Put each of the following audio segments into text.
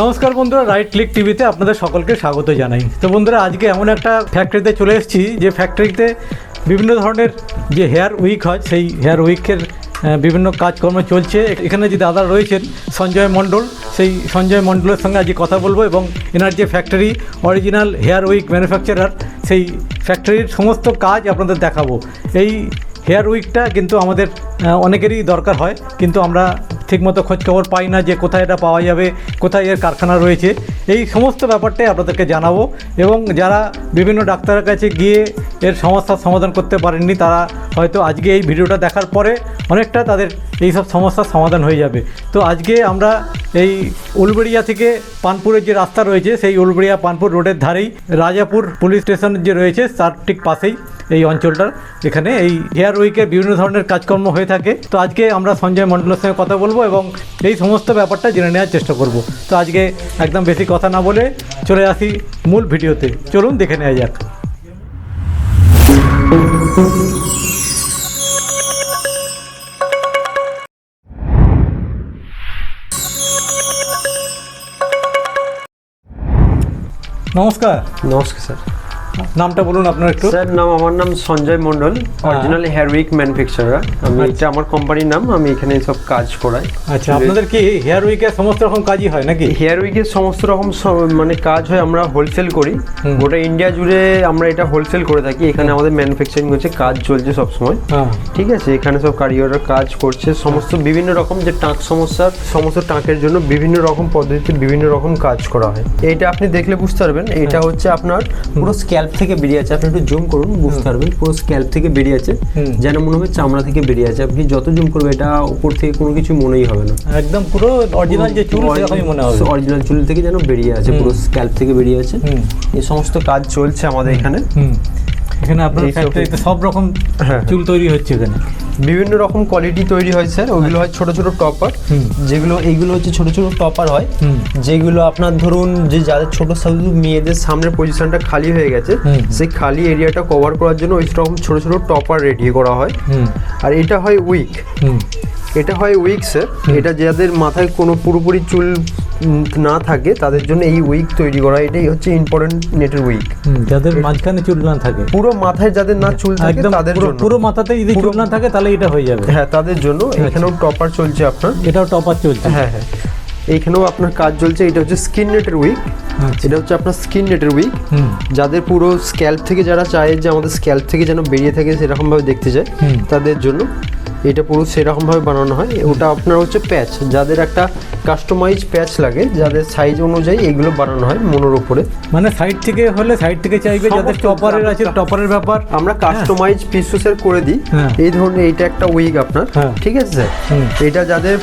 নমস্কার বন্ধুরা right click টিভিতে আপনাদের সকলকে স্বাগত জানাই। তো বন্ধুরা, আজকে এমন একটা ফ্যাক্টরিতে চলে এসেছি, যে ফ্যাক্টরিতে বিভিন্ন ধরনের যে হেয়ার উইক হয়, সেই হেয়ার উইকের বিভিন্ন কাজকর্ম চলছে। এখানে যে দাদা রয়েছেন, সঞ্জয় মণ্ডল, সেই সঞ্জয় মণ্ডলের সঙ্গে আজকে কথা বলব এবং এনার যে factory original hair wig manufacturer সেই ফ্যাক্টরির সমস্ত কাজ আপনাদের দেখাবো। এই হেয়ার উইকটা কিন্তু আমাদের অনেকেরই দরকার হয়, কিন্তু আমরা ঠিকমতো খোঁজখবর পাই না যে কোথায় এটা পাওয়া যাবে, কোথায় এর কারখানা রয়েছে, এই সমস্ত ব্যাপারটাই আপনাদেরকে জানাব। এবং যারা বিভিন্ন ডাক্তারের কাছে গিয়ে এর সমস্যার সমাধান করতে পারেননি, তারা হয়তো আজকে এই ভিডিওটা দেখার পরে অনেকটা তাদের এই সব সমস্যার সমাধান হয়ে যাবে। তো আজকে আমরা এই উলবেড়িয়া থেকে পানপুরের যে রাস্তা রয়েছে, সেই উলবেড়িয়া পানপুর রোডের ধারেই রাজাপুর পুলিশ স্টেশন যে রয়েছে, তার ঠিক পাশেই। এই অঞ্চলটার এখানে এই হেয়ার উইকের বিভিন্ন ধরনের কাজকর্ম হয়ে থাকে। তো আজকে আমরা সঞ্জয় মণ্ডলের সঙ্গে কথা বলব এবং এই সমস্ত ব্যাপারটা জেনে নেওয়ার চেষ্টা করব। তো আজকে একদম বেশি কথা না বলে চলে আসি মূল ভিডিওতে। চলুন দেখে নেওয়া যাক। নমস্কার। নমস্কার, স্যার। নামটা বলুন আপনার একটু। স্যার নাম আমার নাম Sanjay Mondal original hair wig manufacturer আমি এটা আমার কোম্পানির নাম আমি এখানে সব কাজ করাই। আচ্ছা আপনাদের কি হেয়ার উইকের সমস্ত রকম কাজই হয় নাকি? হেয়ার উইকের সমস্ত রকম স- মানে কাজ হয় আমরা হোলসেল করি। গোটা ইন্ডিয়া জুড়ে আমরা এটা হোলসেল করে থাকি। এখানে আমাদের ম্যানুফ্যাকচারিং হচ্ছে কাজ চলছে সবসময়। হ্যাঁ। ঠিক আছে? এখানে সব কারিগররা কাজ করছে সমস্ত বিভিন্ন রকম যে টাক সমস্যার সমস্ত টাকের জন্য বিভিন্ন রকম পদ্ধতিতে বিভিন্ন রকম কাজ করা হয়। এইটা আপনি দেখলে বুঝতে পারবেন। এটা হচ্ছে আপনার পুরো স্ক্যাল্প থেকে বেরিয়ে আছে। আপনি একটু জুম করুন বুঝতে পারবেন পুরো স্ক্যাল্প থেকে বেরিয়ে আছে। যেন মনে হবে চামড়া থেকে বেরিয়ে আছে। আপনি যত জুম করবেন এটা উপর থেকে কোনো কিছু মনেই হবে না। একদম পুরো অরিজিনাল যে চুল সেরকমই মনে হবে। অরিজিনাল চুল থেকে যেন বেরিয়ে আছে পুরো স্ক্যাল্প থেকে বেরিয়ে আছে। এই সমস্ত কাজ চলছে আমাদের এখানে। এখানে আপনার ফ্যাক্টরিতে সব রকম হ্যাঁ। চুল তৈরি হচ্ছে এখানে। বিভিন্ন রকম কোয়ালিটি তৈরি হয় স্যার ওগুলো হয়। ছোট ছোট টপার যেগুলো এইগুলো হচ্ছে ছোট ছোট টপার হয়। যেগুলো আপনার ধরুন যে যাদের ছোট শুধু মেয়েদের সামনের পজিশনটা খালি হয়ে গেছে সেই খালি এরিয়াটা কভার করার জন্য ওই রকম ছোট ছোট টপার রেডি করা হয়। আর এটা হয় উইক এটা হয় উইক স্যার এটা যাদের মাথায় কোনো পুরোপুরি চুল না থাকে তাদের জন্য এই উইক তৈরি করা এটাই হচ্ছে ইম্পর্টেন্ট নেটের উইক যাদের মাঝখানে চুল না থাকে। পুরো মাথায় যাদের না চুল থাকে তাদের জন্য। পুরো মাথাতে যদি চুল না থাকে তাহলে এটা হয়ে যাবে। হ্যাঁ তাদের জন্য এখানেও টপার চলছে আপনার। এটাও টপার চলছে। হ্যাঁ হ্যাঁ। এইখানেও আপনার কাজ চলছে এটা হচ্ছে স্কিন নেটের উইক। এটা হচ্ছে আপনার স্কিন নেটের উইক যাদের পুরো স্ক্যাল্প থেকে যারা চায় যে আমাদের স্ক্যাল্প থেকে যেন বেরিয়ে থাকে সেরকমভাবে দেখতে চায় তাদের জন্য এটা পুরো সেরকমভাবে বানানো হয়। ওটা আপনার হচ্ছে প্যাচ। যাদের একটা কাস্টমাইজ প্যাচ লাগে যাদের সাইজ অনুযায়ী এগুলো বানানো হয় মনোর উপরে। মানে সাইড থেকে হলে সাইড থেকে চাইবে যাদের টপারের আছে টপারের ব্যাপার। আমরা কাস্টমাইজ পিসের করে দিই। হ্যাঁ। এই ধরনের এইটা একটা উইক আপনার। হ্যাঁ। ঠিক আছে স্যার? এটা যাদের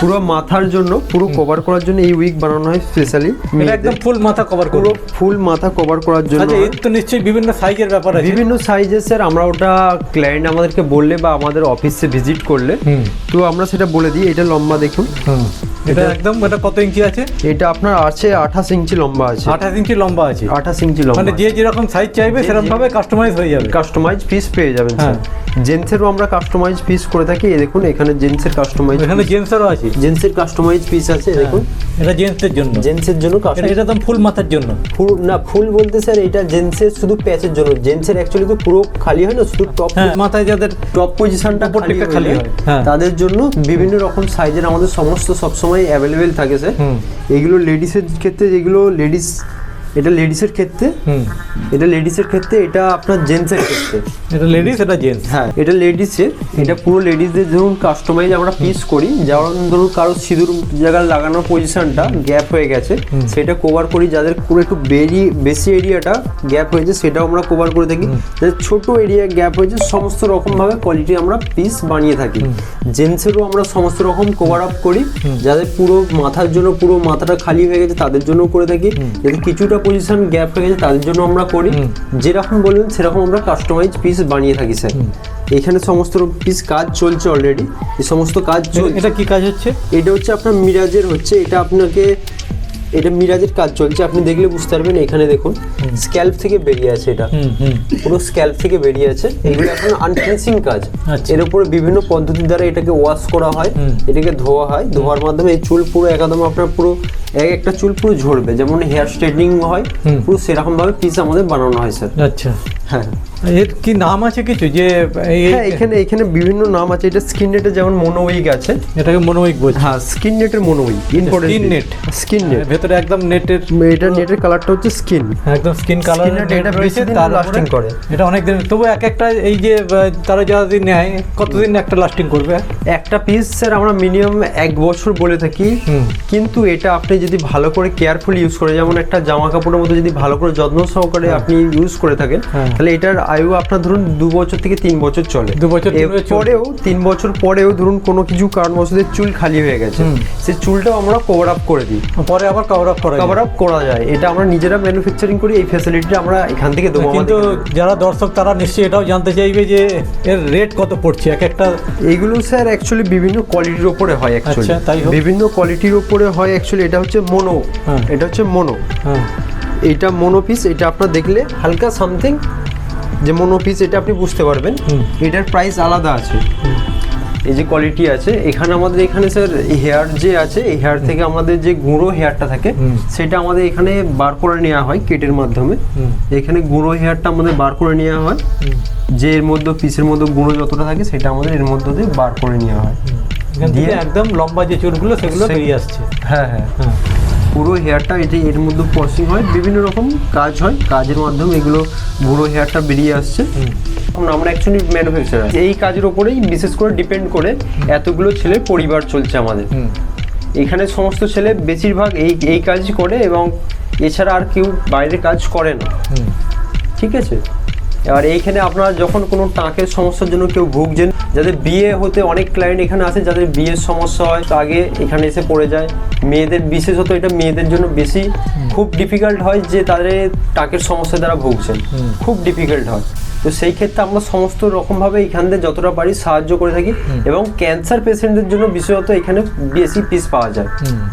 পুরো মাথার জন্য পুরো কভার করার জন্য এই উইক বানানো হয় স্পেশালি একদম ফুল মাথা কভার পুরো ফুল মাথা কভার করার জন্য আচ্ছা হয়। এর তো নিশ্চয়ই বিভিন্ন সাইজের ব্যাপার আছে। বিভিন্ন সাইজের স্যার আমরা ওটা ক্লায়েন্ট আমাদেরকে বললে বা আমাদের অফিসে ভিজিট করলে তো আমরা সেটা বলে দিই এটা লম্বা দেখুন। এটা একদম এটা কত ইঞ্চি আছে? এটা আপনার আছে আঠাশ ইঞ্চি লম্বা আছে। আঠাশ ইঞ্চি লম্বা আছে। আঠাশ ইঞ্চি লম্বা মানে যে যেরকম সাইজ চাইবে সেরকম ভাবে কাস্টমাইজ হয়ে যাবে। কাস্টমাইজ পিস পেয়ে যাবেন হ্যাঁ। স্যার জেন্টসেরও আমরা কাস্টমাইজ পিস করে থাকি। এই দেখুন এখানে জেন্টসের কাস্টমাইজ এখানে জেন্টসেরও আছে। জেন্টসের কাস্টমাইজ পিস আছে দেখুন। এটা জেন্টসদের জন্য। জেন্টসের জন্য এটা একদম ফুল মাথার জন্য। ফুল না ফুল বলতে স্যার এটা জেন্টসের শুধু প্যাচের জন্য। জেন্টসের অ্যাকচুয়ালি তো পুরো খালি হয় না শুধু টপ হ্যাঁ মাথায় যাদের টপ পজিশনটা উপর দিকটা খালি হয়, হ্যাঁ। তাদের জন্য বিভিন্ন রকম সাইজের আমাদের সমস্ত সবসময় অ্যাভেলেবেল থাকে স্যার। এগুলো লেডিসের ক্ষেত্রে যেগুলো লেডিস এটা লেডিসের ক্ষেত্রে এটা লেডিসের ক্ষেত্রে এটা আপনার জেন্টসের ক্ষেত্রে। এটা লেডিস এটা জেন্টস হ্যাঁ এটা লেডিসের এটা পুরো লেডিসদের ধরুন কাস্টমাইজ আমরা পিস করি। যেমন ধরুন কারও সিঁদুর জায়গায় লাগানোর পজিশনটা গ্যাপ হয়ে গেছে সেটা কভার করি যাদের পুরো একটু বেরি বেশি এরিয়াটা গ্যাপ হয়েছে সেটাও আমরা কভার করে থাকি। যাদের ছোট এরিয়া গ্যাপ হয়েছে সমস্ত রকমভাবে কোয়ালিটি আমরা পিস বানিয়ে থাকি। জেন্টসেরও আমরা সমস্ত রকম কভার আপ করি। যাদের পুরো মাথার জন্য পুরো মাথাটা খালি হয়ে গেছে তাদের জন্য করে থাকি। যাদের কিছুটা পজিশন গ্যাপ হয়ে গেছে তাদের জন্য আমরা করি। যেরকম বলবেন সেরকম আমরা কাস্টমাইজ পিস বানিয়ে থাকি স্যার এখানে সমস্ত পিস কাজ চলছে অলরেডি এই সমস্ত কাজ চলছে। এটা কি কাজ হচ্ছে? এটা হচ্ছে আপনার মিরাজের হচ্ছে এটা আপনাকে এটা মিরাজের কাজ চলছে। আপনি দেখলে বুঝতে পারবেন এখানে দেখুন স্ক্যাল্প থেকে বেরিয়ে আছে এটা। পুরো স্ক্যাল্প থেকে বেরিয়ে আছে। এগুলো এখন আনফিনিশিং কাজ। আচ্ছা। এর উপরে বিভিন্ন পদ্ধতির দ্বারা এটাকে ওয়াশ করা হয় এটাকে ধোয়া হয়। ধোয়ার মাধ্যমে এই চুল পুরো একদম আপনার পুরো এক একটা চুল পুরো ঝরবে যেমন হেয়ার স্ট্রেটনিং হয় পুরো সেরকম ভাবে পিস আমাদের বানানো হয় স্যার আচ্ছা। হ্যাঁ এর কি নাম আছে কিছু? যে হ্যাঁ এখানে এখানে বিভিন্ন নাম আছে। এটা স্কিন নেটে যেমন মোনোউইক আছে। এটাকে মনোইক বলছি। হ্যাঁ স্কিন নেটের mono wig important Skin net? Skin net ভেতরে একদম নেটের এটা নেটের কালারটা হচ্ছে স্কিন একদম স্কিন কালার এটা বেশি দিন lasting করে। এটা অনেক দিন তবু এক একটা এই যে তারা যারা দিন নেয় কতদিন একটা লাস্টিং করবে? একটা পিস স্যার আমরা মিনিমাম এক বছর বলে থাকি। কিন্তু এটা আপনি যদি ভালো করে কেয়ারফুল ইউজ করে যেমন একটা জামা কাপড়ের মতো যদি ভালো করে যত্ন সহকারে আপনি ইউজ করে থাকেন হ্যাঁ। তাহলে এটার আয়ু আপনার ধরুন দু বছর থেকে তিন বছর চলে। দু বছর, পরেও তিন বছর পরেও ধরুন কোনো কিছু কারণবশত চুল খালি হয়ে গেছে। সেই চুলটাও আমরা কভার আপ করে দিই। পরে আবার কভার আপ করা কভার আপ করা যায়। এটা আমরা নিজেরা ম্যানুফ্যাকচারিং করি এই ফ্যাসিলিটিটা আমরা এখান থেকে দেবো কিন্তু যারা দর্শক তারা নিশ্চয়ই এটাও জানতে চাইবে যে এর রেট কত পড়ছে এক একটা এইগুলো স্যার অ্যাকচুয়ালি বিভিন্ন কোয়ালিটির ওপরে হয় অ্যাকচুয়ালি আচ্ছা। বিভিন্ন কোয়ালিটির ওপরে হয় অ্যাকচুয়ালি এটা হচ্ছে মোনো হ্যাঁ। এটা হচ্ছে মোনো এটা এইটা মোনো পিস এটা আপনার দেখলে হালকা সামথিং যে মোনো পিস এটা আপনি বুঝতে পারবেন। এটার প্রাইস আলাদা আছে। এই যে কোয়ালিটি আছে এখানে আমাদের এখানে স্যার হেয়ার যে আছে এই হেয়ার থেকে আমাদের যে গুঁড়ো হেয়ারটা থাকে সেটা আমাদের এখানে বার করে নেওয়া হয় কেটের মাধ্যমে। এখানে গুঁড়ো হেয়ারটা আমাদের বার করে নেওয়া হয়। যে এর মধ্যে পিসের মধ্যে গুঁড়ো যতটা থাকে সেটা আমাদের এর মধ্যে দিয়ে বার করে নেওয়া হয়। দিয়ে- একদম লম্বা যে চুলগুলো সেগুলো বেরিয়ে আসছে। হ্যাঁ হ্যাঁ। হ্যাঁ পুরো হেয়ারটা এটি এর মধ্যে প্রসেসিং হয় বিভিন্ন রকম কাজ হয়। কাজের মাধ্যমে এগুলো পুরো হেয়ারটা বেরিয়ে আসছে। এখন আমরা অ্যাকচুয়ালি ম্যানুফ্যাকচারার এই কাজের ওপরেই বিশেষ করে ডিপেন্ড করে এতগুলো ছেলে পরিবার চলছে আমাদের। এখানে সমস্ত ছেলে বেশিরভাগ এই এই কাজই করে এবং এছাড়া আর কেউ বাইরে কাজ করে না। ঠিক আছে? এবার এইখানে আপনারা যখন কোনো টাকের সমস্যার জন্য কেউ ভুগছেন যাদের বিয়ে হতে অনেক ক্লায়েন্ট এখানে আসে যাদের বিয়ের সমস্যা হয় তো আগে এখানে এসে পড়ে যায়। মেয়েদের বিশেষত এটা মেয়েদের জন্য বেশি খুব ডিফিকাল্ট হয় যে তাদের টাকের সমস্যা দ্বারা ভুগছেন। খুব ডিফিকাল্ট হয়। তো সেই ক্ষেত্রে আমরা সমস্ত রকমভাবে এখান থেকে যতটা পারি সাহায্য করে থাকি এবং ক্যান্সার পেশেন্টদের জন্য বিশেষত এখানে বেশি পিস পাওয়া যায়।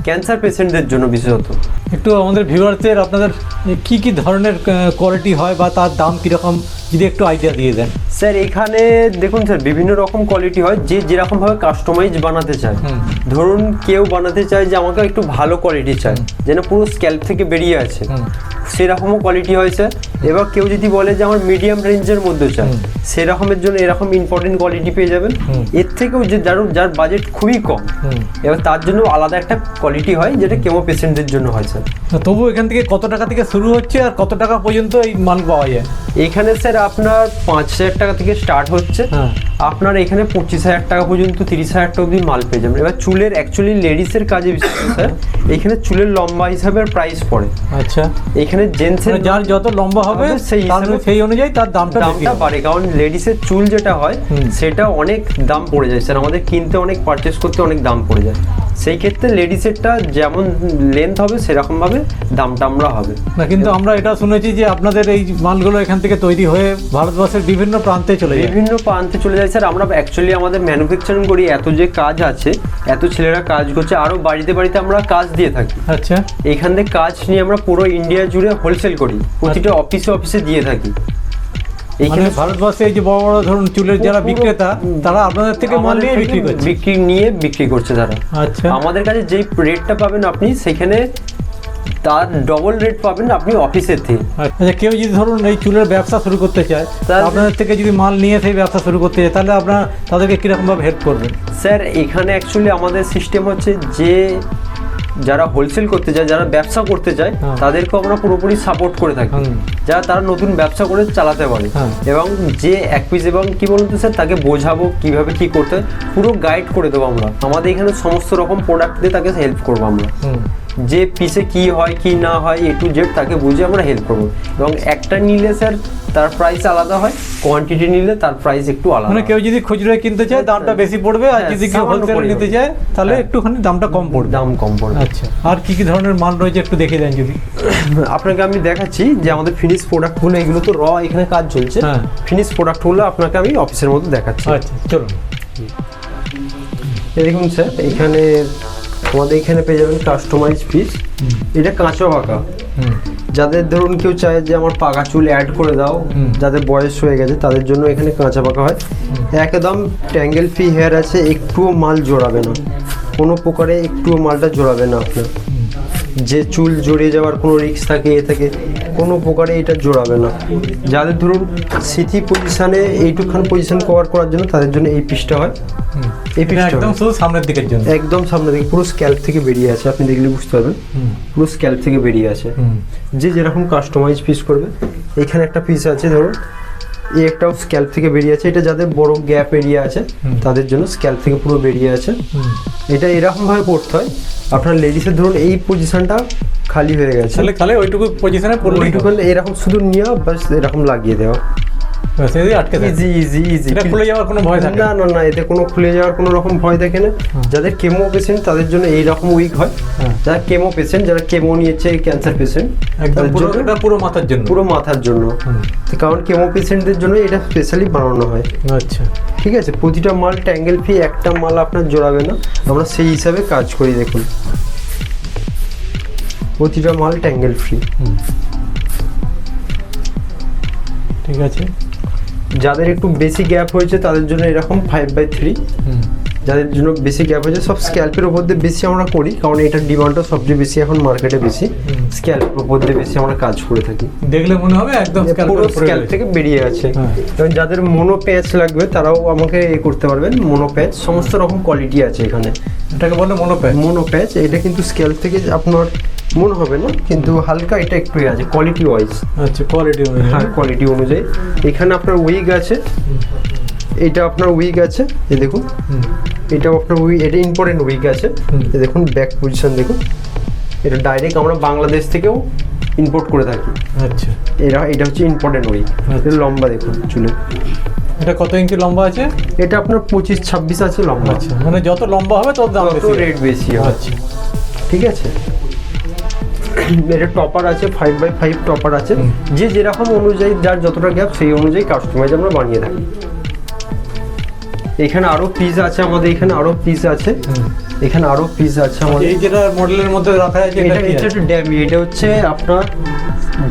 ক্যান্সার পেশেন্টদের জন্য বিশেষত। একটু আমাদের ভিউয়ারদের আপনাদের কি কি ধরনের কোয়ালিটি হয় বা তার দাম কীরকম যদি একটু আইডিয়া দিয়ে দেন। স্যার এখানে দেখুন স্যার বিভিন্ন রকম কোয়ালিটি হয় যে যেরকম ভাবে কাস্টমাইজ বানাতে চায়। ধরুন কেউ বানাতে চায় যে আমাকে একটু ভালো কোয়ালিটি চায় যেন পুরো স্ক্যাল্প থেকে বেরিয়ে আছে সেরকমও কোয়ালিটি হয় স্যার। এবার কেউ যদি বলে যে আমার মিডিয়াম রেঞ্জের মধ্যে চায় সেরকমের জন্য এরকম ইম্পর্টেন্ট কোয়ালিটি পেয়ে যাবেন। এর থেকেও যে যার যার বাজেট খুবই কম এবার তার জন্য আলাদা একটা কোয়ালিটি হয় যেটা কেমো পেশেন্টদের জন্য হয় স্যার। তবু এখান থেকে কত টাকা থেকে শুরু হচ্ছে আর কত টাকা পর্যন্ত এই মাল পাওয়া যায়? এখানে স্যার আপনার পাঁচ হাজার টাকা থেকে স্টার্ট হচ্ছে। হ্যাঁ। আপনার এখানে পঁচিশ হাজার টাকা পর্যন্ত তিরিশ হাজার টাকা অবধি মাল পেয়ে যাবেন। এবার চুলের অ্যাকচুয়ালি লেডিসের কাজে বিশেষ স্যার এখানে চুলের লম্বা হিসাবে প্রাইস পড়ে। আচ্ছা। এখানে জেন্টসের মানে যার যত লম্বা হবে সেই হিসাবে- সেই অনুযায়ী তার দামটা দামটা বাড়ে। কারণ লেডিসের চুল যেটা হয় সেটা অনেক দাম পড়ে যায়। স্যার আমাদের কিনতে অনেক পারচেস করতে অনেক দাম পড়ে যায়। সেই ক্ষেত্রে লেডিসেরটা যেমন লেন্থ হবে সেরকম ভাবে দামটা আমরা হবে। না কিন্তু আমরা এটা শুনেছি যে আপনাদের এই মালগুলো এখান থেকে তৈরি হয়ে ভারতবর্ষের বিভিন্ন প্রান্তে চলে যায়। বিভিন্ন প্রান্তে চলে যায় স্যার। আমরা অ্যাকচুয়ালি আমাদের ম্যানুফ্যাকচারিং করি এত যে কাজ আছে এত ছেলেরা কাজ করছে আরও বাড়িতে বাড়িতে আমরা কাজ দিয়ে থাকি। আচ্ছা। এখান থেকে কাজ নিয়ে আমরা পুরো ইন্ডিয়া জুড়ে হোলসেল করি প্রতিটা অফিসে অফিসে দিয়ে থাকি। মানে ভারতবর্ষে এই যে বড় বড় ধরুন চুলের যারা বিক্রেতা তারা আপনাদের থেকে মাল নিয়ে বিক্রি করছে। বিক্রি নিয়ে বিক্রি করছে তারা। আচ্ছা। আমাদের কাছে যেই রেটটা পাবেন আপনি সেখানে তার ডবল রেট পাবেন আপনি অফিসের থেকে। আচ্ছা কেউ যদি ধরুন এই চুলের ব্যবসা শুরু করতে চায় আপনাদের থেকে যদি মাল নিয়ে সেই ব্যবসা শুরু করতে চায় তাহলে আপনারা তাদেরকে কীরকম ভাবে হেল্প করবেন? স্যার এখানে অ্যাকচুয়ালি আমাদের সিস্টেম হচ্ছে যে যারা হোলসেল করতে চায় যারা ব্যবসা করতে চায় হ্যাঁ। তাদেরকে আমরা পুরোপুরি সাপোর্ট করে থাকি হুম। যারা তারা নতুন ব্যবসা করে চালাতে পারে হ্যাঁ। এবং যে এক পিস এবং কি বলুন স্যার তাকে বোঝাবো কীভাবে কি করতে হয় পুরো গাইড করে দেবো আমরা আমাদের এখানে সমস্ত রকম প্রোডাক্ট দিয়ে তাকে হেল্প করব আমরা যে পিসে কি হয় কি না হয় এ টু জেড তাকে বুঝে আমরা হেল্প করব। এবং একটা নিলে স্যার তার প্রাইস আলাদা হয় কোয়ান্টিটি নিলে তার প্রাইস একটু আলাদা মানে কেউ যদি খুচরো কিনতে চায় দামটা বেশি পড়বে আর হ্যাঁ, যদি কেউ হোলসেল নিতে চায় তাহলে হ্যাঁ। একটুখানি দামটা কম পড়বে। দাম কম পড়বে। আচ্ছা আর কি কি ধরনের মাল রয়েছে একটু দেখে দেন যদি। আপনাকে আমি দেখাচ্ছি যে আমাদের ফিনিশ প্রোডাক্টগুলো এগুলো তো র এখানে কাজ চলছে। হ্যাঁ। ফিনিশ প্রোডাক্টগুলো আপনাকে আমি অফিসের মধ্যে দেখাচ্ছি। আচ্ছা চলুন। এই দেখুন স্যার এখানে আমাদের এখানে পেয়ে যাবেন কাস্টমাইজ পিস এটা কাঁচা পাকা। যাদের ধরুন কেউ চায় যে আমার পাকা চুল অ্যাড করে দাও যাদের বয়স হয়ে গেছে তাদের জন্য এখানে কাঁচা পাকা হয়। একদম ট্যাঙ্গেল ফ্রি হেয়ার আছে একটুও মাল জোড়াবে না। কোনো প্রকারে একটুও মালটা জোড়াবে না আপনার। যে চুল জড়িয়ে যাওয়ার কোনো রিস্ক থাকে এ থাকে কোনো প্রকারে এটা জোড়াবে না। যাদের ধরুন স্মৃতি পজিশানে এইটুকখান পজিশন কভার করার জন্য তাদের জন্য এই পিসটা হয়। একদম শুধু সামনের দিকের জন্য। একদম সামনে থেকে পুরো স্ক্যাল্প থেকে বেরিয়ে আছে আপনি দেখলে বুঝতে পারবেন। পুরো স্ক্যাল্প থেকে বেরিয়ে আছে। যে যেরকম কাস্টমাইজ পিস করবে এখানে একটা পিস আছে ধরুন এই একটাও স্ক্যাল্প থেকে বেরিয়ে আছে। এটা যাদের বড় গ্যাপ এরিয়া আছে তাদের জন্য স্ক্যাল্প থেকে পুরো বেরিয়ে আছে। এটা এরকম ভাবে পড়তে হয়। আপনার লেডিসের ধরুন এই পজিশনটা খালি হয়ে গেছে। তাহলে তাহলে ওইটুকু পজিশনে পড়লে ওইটুকুন এরকম শুধু নিয়ে বাস এরকম লাগিয়ে দেওয়া। আটকে ইজি ইজি ইজি এটা খুলে যাওয়ার কোনো ভয় থাকে না। না না এতে কোনো খুলে যাওয়ার কোনো রকম ভয় থাকে না। যাদের কেমো পেশেন্ট তাদের জন্য এই রকম উইক হয়। হ্যাঁ। যারা কেমো পেশেন্ট যারা কেমো নিয়েছে ক্যান্সার পেশেন্ট একদম পুরো এটা পুরো মাথার জন্য। পুরো মাথার জন্য। কারণ কেমো পেশেন্টদের জন্য এটা স্পেশালি বানানো হয়। আচ্ছা। ঠিক আছে প্রতিটা মাল ট্যাঙ্গেল ফি একটা মাল আপনার জোড়াবে না। আমরা সেই হিসাবে কাজ করি দেখুন। প্রতিটা মাল ট্যাঙ্গেল ফ্রি ঠিক আছে। যাদের একটু বেশি গ্যাপ হয়েছে তাদের জন্য এরকম ফাইভ বাই থ্রি যাদের জন্য বেশি গ্যাপ হয়েছে সব স্ক্যাল্পের উপর দিয়ে বেশি আমরা করি কারণ এটার ডিমান্ডটা সবচেয়ে বেশি এখন মার্কেটে বেশি। হুম। স্ক্যাল্পের উপর দিয়ে বেশি আমরা কাজ করে থাকি। দেখলে মনে হবে একদম পুরো স্ক্যাল্প থেকে বেরিয়ে আছে। হ্যাঁ। এবং যাদের মোনো প্যাচ লাগবে তারাও আমাকে এ করতে পারবেন মোনো প্যাচ সমস্ত রকম কোয়ালিটি আছে এখানে। এটাকে বলে মনোপ্যাচ মোনো প্যাচ এটা কিন্তু স্ক্যাল্প থেকে আপনার মনে হবে না কিন্তু হালকা এটা একটু আছে কোয়ালিটি ওয়াইজ আচ্ছা কোয়ালিটি হ্যাঁ কোয়ালিটি অনুযায়ী। এখানে আপনার উইগ আছে এটা আপনার উইগ আছে এই দেখুন। এটাও আপনার উইগ এটা ইম্পর্টেন্ট উইগ আছে। এই দেখুন ব্যাক পজিশন দেখুন। এটা ডাইরেক্ট আমরা বাংলাদেশ থেকেও ইম্পোর্ট করে থাকি। আচ্ছা। এরা এটা হচ্ছে ইম্পর্টেন্ট উইগ আচ্ছা। এটা লম্বা দেখুন চুলে। এটা কত ইঞ্চি লম্বা আছে? এটা আপনার পঁচিশ ছাব্বিশ আছে লম্বা। আচ্ছা মানে যত লম্বা হবে তত দাম বেশি রেট বেশি আচ্ছা। ঠিক আছে? এটা টপার আছে ফাইভ বাই ফাইভ টপার আছে। যে যেরকম অনুযায়ী যার যতটা গ্যাপ সেই অনুযায়ী কাস্টমাইজ আমরা বানিয়ে থাকি। এখানে আরও পিস আছে আমাদের এখানে আরও পিস আছে। এখানে আরও পিস আছে আমাদের। এই যেটা মডেলের মধ্যে রাখা আছে এটা এটা কি এটা ড্যামি এটা হচ্ছে আপনার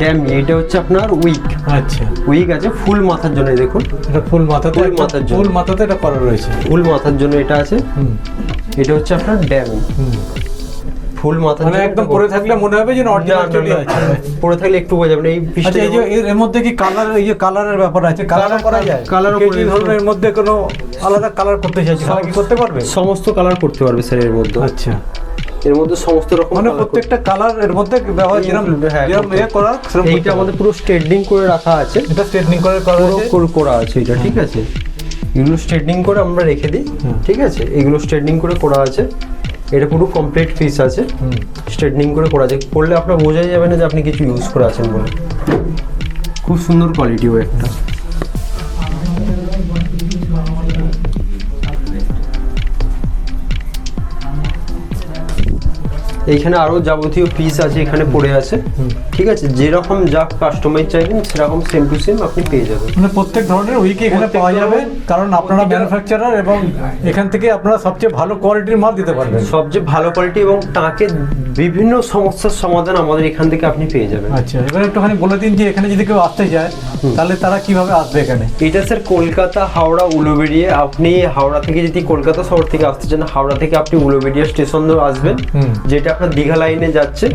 ড্যামি এটা হচ্ছে আপনার উইক আচ্ছা। উইক আছে ফুল মাথার জন্য দেখুন। এটা ফুল মাথাতে ফুল মাথার জন্য। ফুল মাথাতে এটা করা রয়েছে। ফুল মাথার জন্য এটা আছে। হুম। এটা হচ্ছে আপনার ড্যামি ফুল মাথা মানে একদম পরে থাকলে মনে হবে যে অরিজিনাল চলে আছে পরে থাকলে একটু বোঝা যাবে না। এই আচ্ছা এই যে এর- মধ্যে কি কালার এই যে কালারের ব্যাপার আছে? কালার করা যায়। colour ও কেউ করে যদি ধরুন দিতে এর মধ্যে কোনো আলাদা কালার করতে চাইছে? তাহলে কি করতে পারবে? সমস্ত কালার করতে পারবে স্যার এর মধ্যে। আচ্ছা। এর মধ্যে সমস্ত রকম মানে প্রত্যেকটা কালারের মধ্যে ব্যবহার যেরকম হ্যাঁ, যেরকম ইয়ে করা এইটা আমাদের পুরো স্ট্রেটনিং করে রাখা আছে। এটা স্ট্রেটনিং করে করা পুরো করা আছে এটা ঠিক আছে? এগুলো স্ট্রেটনিং করে আমরা রেখে দিই ঠিক আছে? এগুলো স্ট্রেটনিং করে করা আছে। এটা পুরো কমপ্লিট পিস আছে। স্ট্রেটনিং করে করা যায় করলে আপনার বোঝাই যাবে না যে আপনি কিছু ইউজ করে আছেন বলে। খুব সুন্দর কোয়ালিটিও একটা। এইখানে আরও যাবতীয় পিস আছে এখানে পড়ে আছে। ঠিক আছে? যেরকম যা কাস্টমাইজ চাইবেন সেরকম সেম টু সেম আপনি পেয়ে যাবেন। মানে প্রত্যেক ধরনের উইকে এখানে পাওয়া যাবে কারণ আপনারা ম্যানুফ্যাকচারার এবং এখান থেকে আপনারা সবচেয়ে ভালো কোয়ালিটির মাল দিতে পারবেন। সবচেয়ে ভালো কোয়ালিটি এবং তাকে বিভিন্ন সমস্যার সমাধান আমাদের এখান থেকে আপনি পেয়ে যাবেন। আচ্ছা এবার একটুখানি বলে দিন যে এখানে যদি কেউ আসতে যায় তাহলে তারা কীভাবে আসবে এখানে? এটা স্যার কলকাতা হাওড়া উলুবেড়িয়ে। আপনি হাওড়া থেকে যদি কলকাতা শহর থেকে আসতে চান হাওড়া থেকে আপনি উলুবেড়িয়া স্টেশন ধরে আসবেন। যেটা আপনার দীঘা লাইনে যাচ্ছে।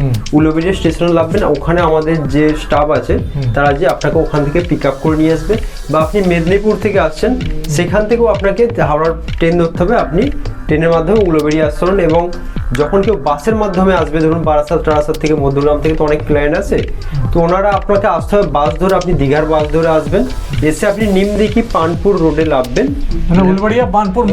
স্টেশন লাগবে না ওখানে আমাদের যে স্টাফ আছে তারা যে আপনাকে ওখান থেকে পিক আপ করে নিয়ে আসবে। বা আপনি মেদিনীপুর থেকে আসছেন সেখান থেকেও আপনাকে হাওড়ার ট্রেন ধরতে হবে। আপনি ট্রেনের মাধ্যমে উলুবেড়িয়া আসছেন এবং যখন কেউ বাসের মাধ্যমে আসবে ধরুন বারাসাত টারাসাত থেকে মধ্যগ্রাম থেকে তো অনেক ক্লায়েন্ট আছে তো ওনারা আপনাকে আসতে হবে বাস ধরে আপনি দীঘার বাস ধরে আসবেন এসে আপনি নিমদিঘি পানপুর রোডে নামবেন মানে উলবাড়িয়া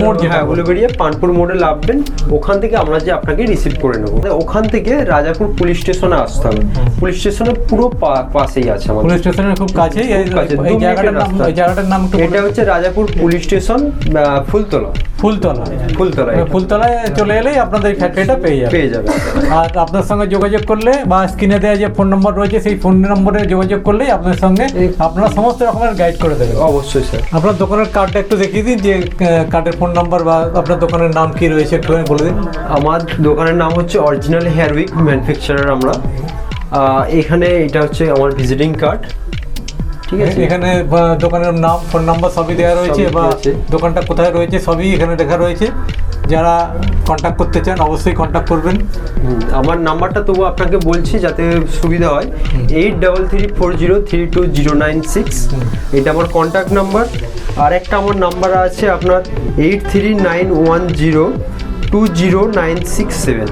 মোড় হ্যাঁ। উলুবেড়িয়া পানপুর মোড়ে নামবেন ওখান থেকে আমরা যে আপনাকে রিসিভ করে নেব। ওখান থেকে রাজাপুর পুলিশ স্টেশনে আসতে হবে। পুলিশ স্টেশনের পুরো পাশেই আছে আমাদের। পুলিশ স্টেশনের খুব কাছেই কাছে, এই জায়গাটার নাম জায়গাটার নাম এটা হচ্ছে রাজাপুর পুলিশ স্টেশন ফুলতলা। ফুলতলা। ফুলতলা। মানে এটা। ফুলতলায় চলে এলেই আপনাদের ফ্যাক্টরিটা পেয়ে যাবে। পেয়ে যাবে। আর আপনার সঙ্গে যোগাযোগ করলে বা স্ক্রিনে দেওয়া যে ফোন নম্বর রয়েছে সেই ফোন নম্বরে যোগাযোগ করলেই আপনার সঙ্গে আপনারা সমস্ত রকমের গাইড করে দেবেন। অবশ্যই স্যার। আপনার দোকানের কার্ডটা একটু দেখিয়ে দিন যে কার্ডের ফোন নাম্বার বা আপনার দোকানের নাম কি রয়েছে একটু বলে দিন। আমার দোকানের নাম হচ্ছে অরিজিনাল হেয়ার উইক ম্যানুফ্যাকচারার আমরা এখানে এটা হচ্ছে আমার ভিজিটিং কার্ড ঠিক আছে? এখানে দোকানের নাম ফোন নাম্বার সবই দেওয়া রয়েছে বা দোকানটা কোথায় রয়েছে সবই এখানে লেখা রয়েছে। যারা কন্ট্যাক্ট করতে চান অবশ্যই কন্ট্যাক্ট করবেন। আমার নাম্বারটা তবু আপনাকে বলছি যাতে সুবিধা হয়। Eight double three four zero three two zero nine six. এটা আমার কন্ট্যাক্ট নাম্বার। আর একটা আমার নাম্বার আছে আপনার eight three nine one zero. Two zero nine six seven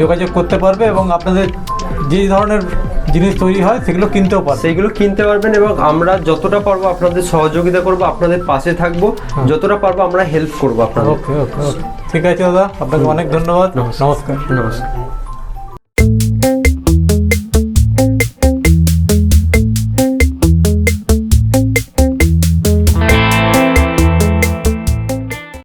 যোগাযোগ করতে পারবে এবং আপনাদের যে ধরনের জিনিস তৈরি হয় সেগুলো কিনতেও পারবে। সেইগুলো কিনতে পারবেন এবং আমরা যতটা পারব আপনাদের সহযোগিতা করব আপনাদের পাশে থাকব। যতটা পারব আমরা হেল্প করব আপনাদের। ওকে ঠিক আছে দাদা আপনাকে অনেক ধন্যবাদ। নমস্কার। নমস্কার।